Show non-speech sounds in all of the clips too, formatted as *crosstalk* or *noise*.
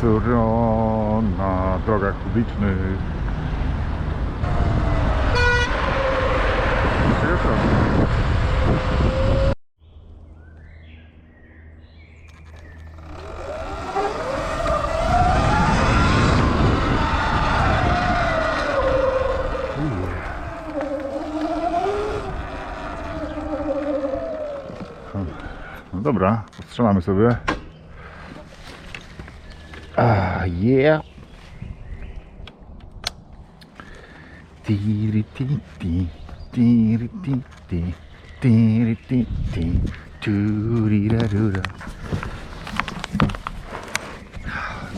Suro na drogach publicznych. No dobra, postrzelamy sobie. Ah, yeah. Tiri ti ti, tiri ti ti, tiri ti ti.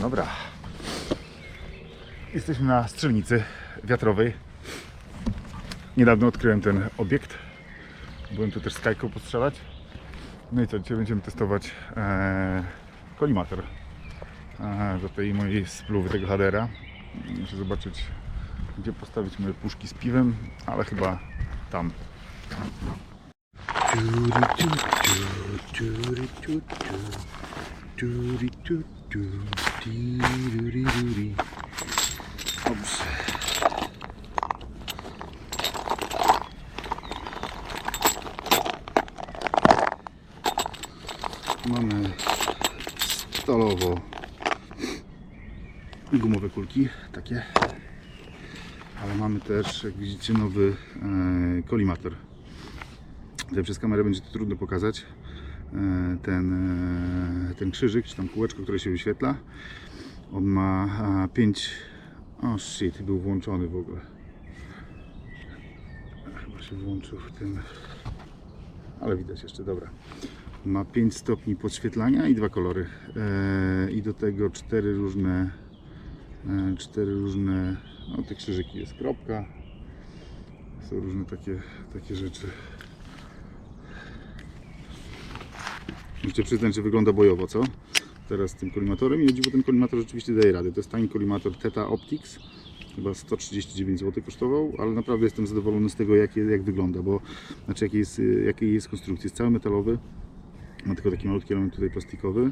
Dobra. Jesteśmy na strzelnicy wiatrowej. Niedawno odkryłem ten obiekt. Byłem tu też z Kajką postrzelać. No i co, dzisiaj będziemy testować e, kolimator do tej mojej spluwy, tego hadera. Muszę zobaczyć, gdzie postawić moje puszki z piwem, ale chyba tam. Dobrze. Mamy stalowo gumowe kulki, takie. Ale mamy też, jak widzicie, nowy e, kolimator. Tutaj przez kamerę będzie to trudno pokazać. E, ten, e, ten krzyżyk, czy tam kółeczko, które się wyświetla. On ma 5. O shit, był włączony w ogóle. Chyba się włączył w tym. Ale widać jeszcze, dobra. Ma 5 stopni podświetlania i dwa kolory. I do tego cztery różne, cztery różne, no te krzyżyki jest kropka. Są różne takie, takie rzeczy. Muszę przyznać, że wygląda bojowo, co? Teraz z tym kolimatorem i o dziwo ten kolimator rzeczywiście daje radę. To jest tani kolimator Theta Optics. Chyba 139 zł kosztował, ale naprawdę jestem zadowolony z tego, jak, jak wygląda, bo znaczy jakiej jest, jakiej jest konstrukcji. Jest cały metalowy, ma tylko taki malutki element tutaj plastikowy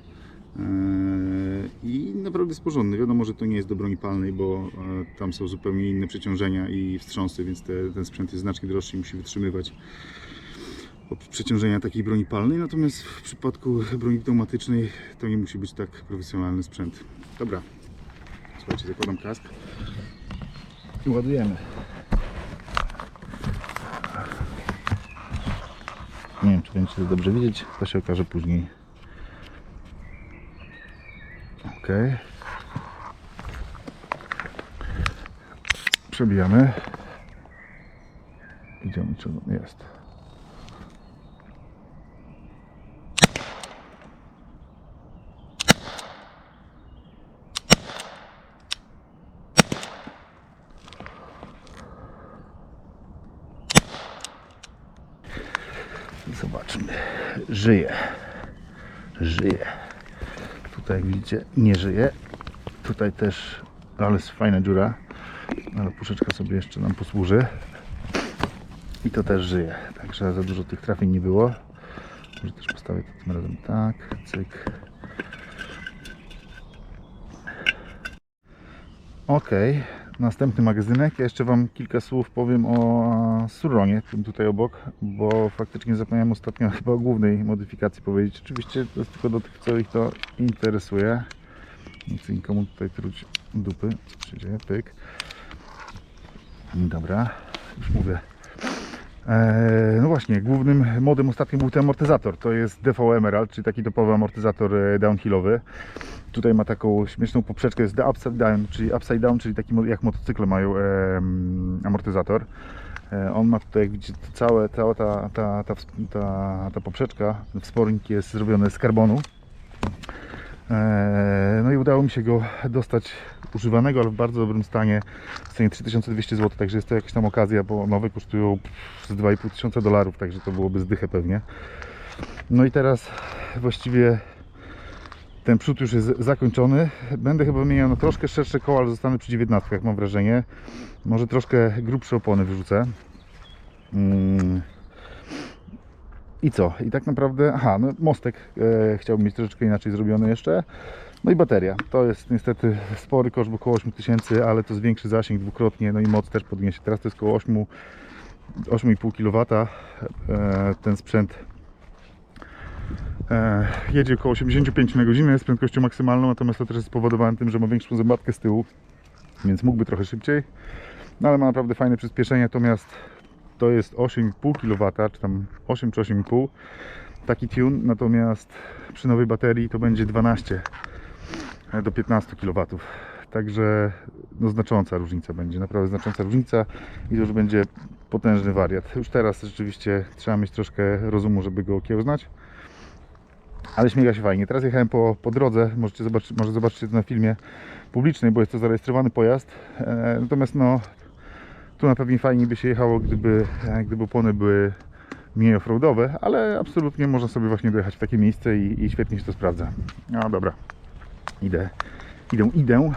i naprawdę jest porządny. Wiadomo, że to nie jest do broni palnej, bo e, tam są zupełnie inne przeciążenia i wstrząsy, więc te, ten sprzęt jest znacznie droższy i musi wytrzymywać przeciążenia takiej broni palnej. Natomiast w przypadku broni pneumatycznej to nie musi być tak profesjonalny sprzęt. Dobra, słuchajcie, zakładam kask i ładujemy. Nie wiem, czy będziecie dobrze widzieć, to się okaże później. Ok. Przebijamy. Idziemy, on jest. Zobaczmy. Żyje. Żyje. Tutaj jak widzicie nie żyje. Tutaj też, ale jest fajna dziura. Ale puszeczka sobie jeszcze nam posłuży. I to też żyje. Także za dużo tych trafień nie było. Może też postawię to tym razem tak. Cyk. Ok, następny magazynek. Ja jeszcze Wam kilka słów powiem o Surronie, tym tutaj obok, bo faktycznie zapomniałem ostatnio *laughs* chyba o głównej modyfikacji powiedzieć. Oczywiście to jest tylko do tych, co ich to interesuje. Nie chcę nikomu tutaj truć dupy. Co się dzieje? Pyk. Dobra, już mówię. Eee, no właśnie, głównym modem ostatnim był ten amortyzator. To jest DV Emerald, czyli taki topowy amortyzator e, downhillowy. Tutaj ma taką śmieszną poprzeczkę, jest the upside down, czyli upside down, czyli taki jak motocykle mają em, amortyzator. E, on ma tutaj, jak widzicie, całe, cała ta, ta, ta, ta, ta poprzeczka, wspornik jest zrobiony z karbonu. E, No i udało mi się go dostać używanego, ale w bardzo dobrym stanie w cenie 3200 zł, także jest to jakaś tam okazja, bo nowe kosztują z 2500 dolarów, także to byłoby zdychę pewnie. No i teraz właściwie ten przód już jest zakończony. Będę chyba wymieniał na troszkę szersze koła, ale zostanę przy 19, mam wrażenie. Może troszkę grubsze opony wyrzucę. Mm. I co? I tak naprawdę, aha, no mostek e, chciałbym mieć troszeczkę inaczej zrobiony jeszcze. No i bateria. To jest niestety spory koszt, bo około 8000, ale to zwiększy zasięg dwukrotnie, no i moc też podniesie. Teraz to jest około 8, 8,5 kW. E, ten sprzęt jedzie około 85 na godzinę z prędkością maksymalną, natomiast to też jest spowodowane tym, że ma większą zębatkę z tyłu, więc mógłby trochę szybciej. No ale ma naprawdę fajne przyspieszenie, natomiast to jest 8,5 kW, czy tam 8 czy 8,5 taki tune, natomiast przy nowej baterii to będzie 12 do 15 kW. Także no, znacząca różnica będzie, naprawdę znacząca różnica i to już będzie potężny wariat. Już teraz rzeczywiście trzeba mieć troszkę rozumu, żeby go okiełznać. Ale śmiga się fajnie. Teraz jechałem po, po drodze, możecie zobaczyć, może zobaczycie to na filmie publicznej, bo jest to zarejestrowany pojazd. E, natomiast no, tu na pewno fajniej by się jechało, gdyby, e, gdyby opony były mniej offroadowe, ale absolutnie można sobie właśnie dojechać w takie miejsce i, i świetnie się to sprawdza. No dobra, idę, idę, idę.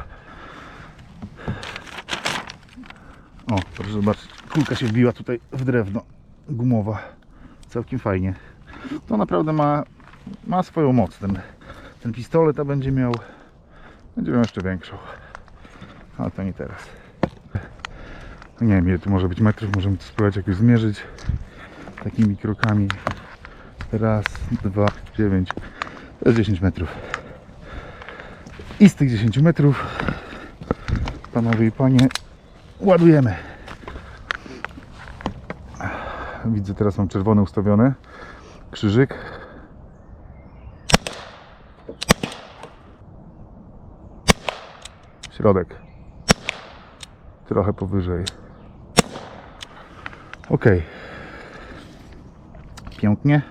O, proszę zobaczyć, kulka się wbiła tutaj w drewno gumowa. Całkiem fajnie. To naprawdę ma, ma swoją moc. Ten, ten pistolet a będzie miał, będzie miał jeszcze większą. Ale to nie teraz. Nie wiem ile tu może być metrów, możemy to spróbować jakoś zmierzyć takimi krokami. Raz, dwa, dziewięć, to jest 10 metrów. I z tych 10 metrów, panowie i panie, ładujemy. Widzę, teraz mam czerwone ustawione. Krzyżyk. Środek. Trochę powyżej. Ok. Pięknie.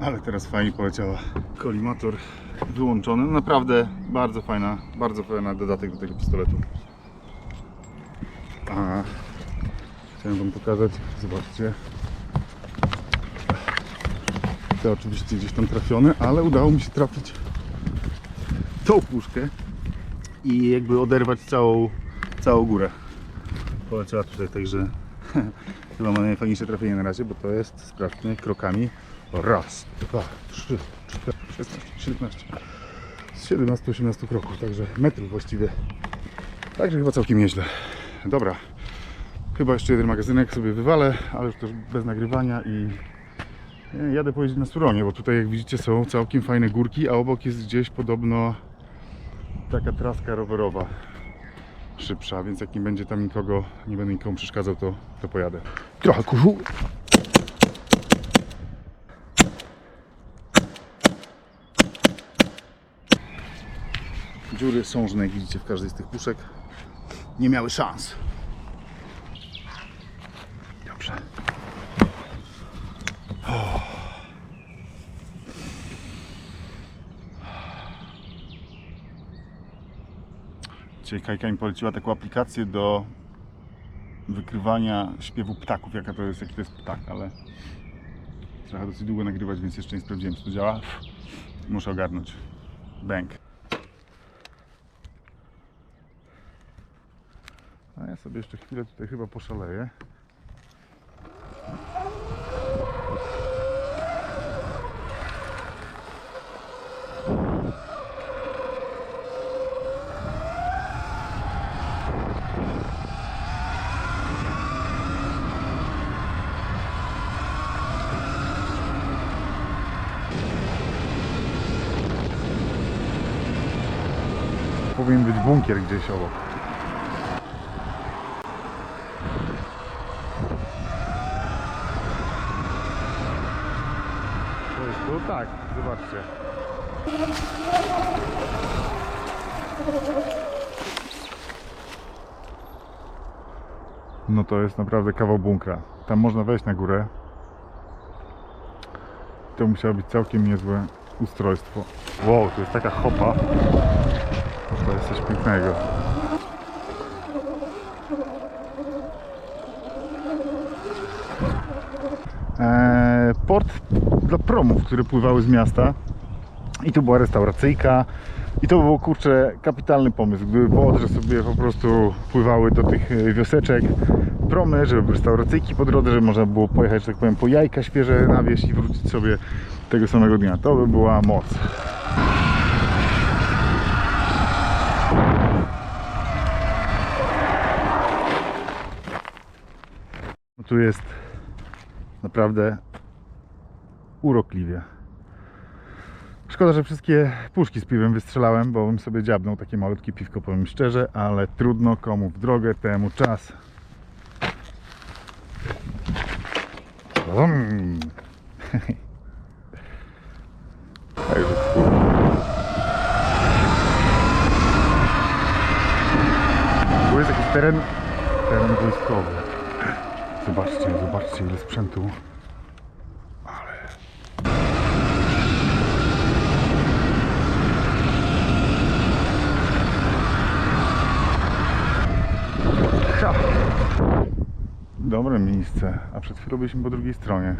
Ale teraz fajnie poleciała. Kolimator wyłączony. Naprawdę bardzo fajna, bardzo fajna dodatek do tego pistoletu. Chciałem Wam pokazać, zobaczcie. To oczywiście gdzieś tam trafiony, ale udało mi się trafić tą puszkę i jakby oderwać całą, całą górę. Poleciała tutaj, także *laughs* chyba ma najfajniejsze trafienie na razie, bo to jest, sprawdźmy, krokami. Raz, dwa, trzy, cztery, 16, 17. Z 17-18 kroków, także metrów właściwie. Także chyba całkiem nieźle. Dobra, chyba jeszcze jeden magazynek sobie wywalę, ale już też bez nagrywania i nie, Jadę pojeździć na Suronie, bo tutaj jak widzicie są całkiem fajne górki, a obok jest gdzieś podobno taka traska rowerowa szybsza, więc jak nie będzie tam nikogo, nie będę nikomu przeszkadzał, to, to pojadę. Trochę kurzu. Dziury sążne, jak widzicie w każdej z tych puszek, nie miały szans. Dobrze. Dzisiaj Kajka mi poleciła taką aplikację do wykrywania śpiewu ptaków, jaka to jest, jaki to jest ptak, ale trzeba dosyć długo nagrywać, więc jeszcze nie sprawdziłem, czy to działa. Muszę ogarnąć. Bęk. A ja sobie jeszcze chwilę tutaj chyba poszaleję. Powinien być bunkier gdzieś obok. To jest tu? Tak, zobaczcie. No to jest naprawdę kawał bunkra. Tam można wejść na górę. To musiało być całkiem niezłe ustrojstwo. Wow, to jest taka hopa. To jest coś pięknego. Eee, port dla promów, które pływały z miasta. I tu była restauracyjka. I to był kurczę kapitalny pomysł. Gdyby po Odrze sobie po prostu pływały do tych e, wioseczek promy, żeby restauracyjki po drodze, żeby można było pojechać, tak powiem, po jajka świeże na wieś i wrócić sobie tego samego dnia. To by była moc. Tu jest naprawdę urokliwie. Szkoda, że wszystkie puszki z piwem wystrzelałem, bo bym sobie dziabnął takie malutkie piwko, powiem szczerze, ale trudno komu w drogę, temu czas. *laughs* Kurwa. Tu jest jakiś teren, teren wojskowy. Zobaczcie, zobaczcie ile sprzętu. Ale... Dobre miejsce, a przed chwilą byliśmy po drugiej stronie.